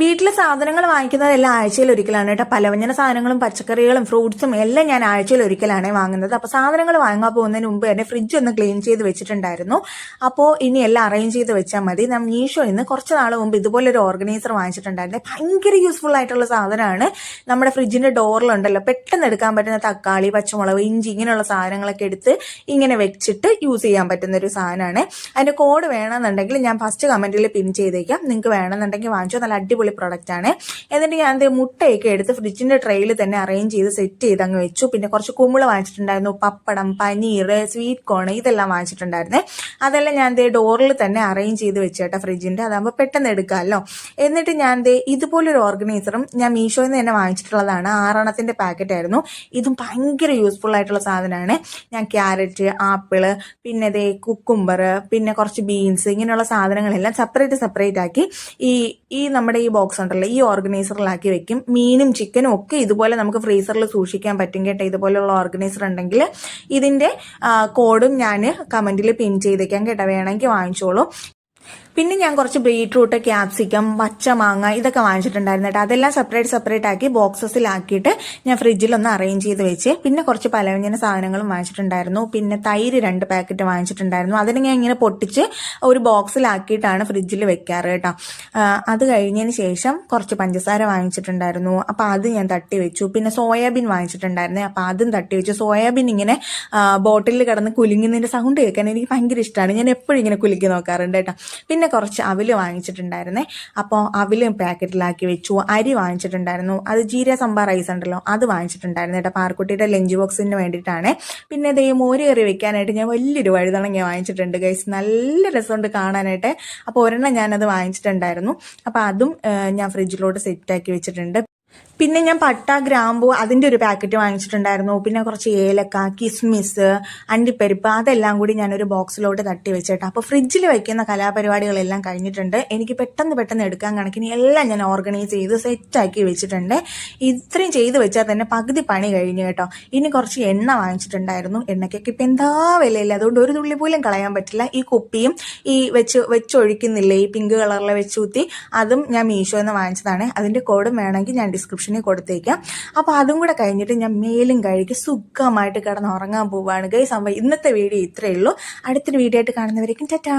വീട്ടിലെ സാധനങ്ങൾ വാങ്ങിക്കുന്നത് എല്ലാം ആഴ്ചയിൽ ഒരിക്കലാണ് കേട്ടോ. പലവ്യഞ്ജന സാധനങ്ങളും പച്ചക്കറികളും ഫ്രൂട്ട്സും എല്ലാം ഞാൻ ആഴ്ചയിൽ ഒരിക്കലാണ് വാങ്ങുന്നത്. അപ്പോൾ സാധനങ്ങൾ വാങ്ങാൻ പോകുന്നതിന് മുമ്പ് തന്നെ ഫ്രിഡ്ജ് ഒന്ന് ക്ലീൻ ചെയ്ത് വെച്ചിട്ടുണ്ടായിരുന്നു. അപ്പോൾ ഇനി എല്ലാം അറേഞ്ച് ചെയ്ത് വെച്ചാൽ മതി. ഞാൻ മീഷോ ഇന്ന് കുറച്ച് നാൾ മുമ്പ് ഇതുപോലെ ഒരു ഓർഗനൈസർ വാങ്ങിച്ചിട്ടുണ്ടായിരുന്നു. ഭയങ്കര യൂസ്ഫുൾ ആയിട്ടുള്ള സാധനമാണ്. നമ്മുടെ ഫ്രിഡ്ജിന്റെ ഡോറിലുണ്ടല്ലോ പെട്ടെന്ന് എടുക്കാൻ പറ്റുന്ന തക്കാളി പച്ചമുളക് ഇഞ്ചി ഇങ്ങനെയുള്ള സാധനങ്ങളൊക്കെ എടുത്ത് ഇങ്ങനെ വെച്ചിട്ട് യൂസ് ചെയ്യാൻ പറ്റുന്ന ഒരു സാധനമാണ്. അതിന്റെ കോഡ് വേണമെന്നുണ്ടെങ്കിൽ ഞാൻ ഫസ്റ്റ് കമന്റിൽ പിൻ ചെയ്തേക്കാം. നിങ്ങൾക്ക് വേണമെന്നുണ്ടെങ്കിൽ വാങ്ങിച്ചോ. നല്ല അടിപൊളി പ്രൊഡക്റ്റ് ആണ്. എന്നിട്ട് ഞാൻ ദേ മുട്ടയൊക്കെ എടുത്ത് ഫ്രിഡ്ജിന്റെ ട്രെയിൽ തന്നെ അറേഞ്ച് ചെയ്ത് സെറ്റ് ചെയ്ത് അങ്ങ് വെച്ചു. പിന്നെ കുറച്ച് കുമ്പിള വാങ്ങിച്ചിട്ടുണ്ടായിരുന്നു. പപ്പടം പനീർ സ്വീറ്റ് കോൺ ഇതെല്ലാം വാങ്ങിച്ചിട്ടുണ്ടായിരുന്നു. അതെല്ലാം ഞാൻ ദേ ഡോറിൽ തന്നെ അറേഞ്ച് ചെയ്ത് വെച്ചേട്ടാ ഫ്രിഡ്ജിന്റെ അതാകുമ്പോൾ പെട്ടെന്ന് എടുക്കാമല്ലോ. എന്നിട്ട് ഞാൻ ദേ ഇതുപോലൊരു ഓർഗനൈസറും ഞാൻ മീഷോയിൽ നിന്ന് തന്നെ വാങ്ങിച്ചിട്ടുള്ളതാണ്. ആറെണ്ണത്തിന്റെ പാക്കറ്റ് ആയിരുന്നു. ഇതും ഭയങ്കര യൂസ്ഫുൾ ആയിട്ടുള്ള സാധനമാണ്. ഞാൻ ക്യാരറ്റ് ആപ്പിൾ പിന്നെ ദേ കുക്കുംബർ പിന്നെ കുറച്ച് ബീൻസ് ഇങ്ങനെയുള്ള സാധനങ്ങളെല്ലാം സെപ്പറേറ്റ് സെപ്പറേറ്റ് ആക്കി ഈ ഈ നമ്മുടെ ഈ ബോക്സ് ഉണ്ടല്ലോ ഈ ഓർഗനൈസറിലാക്കി വെക്കും. മീനും ചിക്കനും ഒക്കെ ഇതുപോലെ നമുക്ക് ഫ്രീസറിൽ സൂക്ഷിക്കാൻ പറ്റും കേട്ടോ. ഇതുപോലെയുള്ള ഓർഗനൈസർ ഉണ്ടെങ്കിൽ ഇതിന്റെ കോഡും ഞാൻ കമന്റിൽ പിൻ ചെയ്തേക്കാം കേട്ടോ. വേണമെങ്കിൽ വാങ്ങിച്ചോളൂ. പിന്നെ ഞാൻ കുറച്ച് ബീട്രൂട്ട് ക്യാപ്സിക്കം പച്ചമാങ്ങ ഇതൊക്കെ വാങ്ങിച്ചിട്ടുണ്ടായിരുന്നു കേട്ടോ. അതെല്ലാം സെപ്പറേറ്റ് സെപ്പറേറ്റ് ആക്കി ബോക്സസിലാക്കിയിട്ട് ഞാൻ ഫ്രിഡ്ജിൽ ഒന്ന് അറേഞ്ച് ചെയ്ത് വെച്ച് പിന്നെ കുറച്ച് പലവ്യഞ്ജന സാധനങ്ങളും വാങ്ങിച്ചിട്ടുണ്ടായിരുന്നു. പിന്നെ തൈര് രണ്ട് പാക്കറ്റ് വാങ്ങിച്ചിട്ടുണ്ടായിരുന്നു. അതിന് ഞാൻ ഇങ്ങനെ പൊട്ടിച്ച് ഒരു ബോക്സിലാക്കിയിട്ടാണ് ഫ്രിഡ്ജിൽ വെക്കാറ് കേട്ടോ. അത് കഴിഞ്ഞതിന് ശേഷം കുറച്ച് പഞ്ചസാര വാങ്ങിച്ചിട്ടുണ്ടായിരുന്നു. അപ്പോൾ അത് ഞാൻ തട്ടി വെച്ചു. പിന്നെ സോയാബീൻ വാങ്ങിച്ചിട്ടുണ്ടായിരുന്നു. അപ്പോൾ അതും തട്ടി വെച്ചു. സോയാബീൻ ഇങ്ങനെ ബോട്ടിലിൽ കിടന്ന് കുലുങ്ങുന്നതിന്റെ സൗണ്ട് കേൾക്കാൻ എനിക്ക് ഭയങ്കര ഇഷ്ടമാണ് ഞാൻ എപ്പോഴും ഇങ്ങനെ കുലുക്കി നോക്കാറുണ്ട് കേട്ടോ. പിന്നെ കുറച്ച് അവിൽ വാങ്ങിച്ചിട്ടുണ്ടായിരുന്നേ. അപ്പോൾ അവിലും പാക്കറ്റിലാക്കി വെച്ചു. അരി വാങ്ങിച്ചിട്ടുണ്ടായിരുന്നു. അത് ജീര സംബാർ റൈസ് ഉണ്ടല്ലോ അത് വാങ്ങിച്ചിട്ടുണ്ടായിരുന്നു കേട്ടോ. പാർക്കുട്ടിയുടെ ലഞ്ച് ബോക്സിന് വേണ്ടിയിട്ടാണ്. പിന്നെ ഇതേ മോര് കറി വെക്കാനായിട്ട് ഞാൻ വലിയൊരു വഴുതണങ്ങ വാങ്ങിച്ചിട്ടുണ്ട് ഗൈസ് നല്ല രസമുണ്ട് കാണാനായിട്ട്. അപ്പോൾ ഒരെണ്ണം ഞാനത് വാങ്ങിച്ചിട്ടുണ്ടായിരുന്നു. അപ്പോൾ അതും ഞാൻ ഫ്രിഡ്ജിലോട്ട് സെറ്റാക്കി വെച്ചിട്ടുണ്ട്. പിന്നെ ഞാൻ പട്ട ഗ്രാമ്പു അതിന്റെ ഒരു പാക്കറ്റ് വാങ്ങിച്ചിട്ടുണ്ടായിരുന്നു. പിന്നെ കുറച്ച് ഏലക്ക കിസ്മിസ് അണ്ടിപ്പരിപ്പ് അതെല്ലാം കൂടി ഞാനൊരു ബോക്സിലോട്ട് തട്ടി വെച്ചിട്ട്. അപ്പോൾ ഫ്രിഡ്ജിൽ വയ്ക്കുന്ന കലാപരിപാടികളെല്ലാം കഴിഞ്ഞിട്ടുണ്ട്. എനിക്ക് പെട്ടെന്ന് പെട്ടെന്ന് എടുക്കാൻ കണക്കിന് എല്ലാം ഞാൻ ഓർഗനൈസ് ചെയ്ത് സെറ്റാക്കി വെച്ചിട്ടുണ്ട്. ഇത്രയും ചെയ്ത് വെച്ചാൽ തന്നെ പകുതി പണി കഴിഞ്ഞു കേട്ടോ. ഇനി കുറച്ച് എണ്ണ വാങ്ങിച്ചിട്ടുണ്ടായിരുന്നു. എണ്ണയ്ക്കൊക്കെ ഇപ്പം എന്താ വിലയില്ല? അതുകൊണ്ട് ഒരു തുള്ളി പോലും കളയാൻ പറ്റില്ല. ഈ കുപ്പിയും ഈ വെച്ച് വെച്ചൊഴിക്കുന്നില്ലേ? ഈ പിങ്ക് കളറിലെ വെച്ചൂത്തി അതും ഞാൻ മീഷോ എന്ന് വാങ്ങിച്ചതാണ്. അതിന്റെ കോഡും വേണമെങ്കിൽ ഞാൻ ഡിസ്ക്രിപ്ഷനിൽ കൊടുത്തേക്കാം. അപ്പോൾ അതും കൂടെ കഴിഞ്ഞിട്ട് ഞാൻ മേലും കഴുകി സുഖമായിട്ട് കിടന്ന് ഉറങ്ങാൻ പോവുകയാണ് ഗൈസ് അപ്പോൾ ഇന്നത്തെ വീഡിയോ ഇത്രയേ ഉള്ളൂ. അടുത്തൊരു വീഡിയോ ആയിട്ട് കാണുന്നവരേക്കും ടാറ്റാ!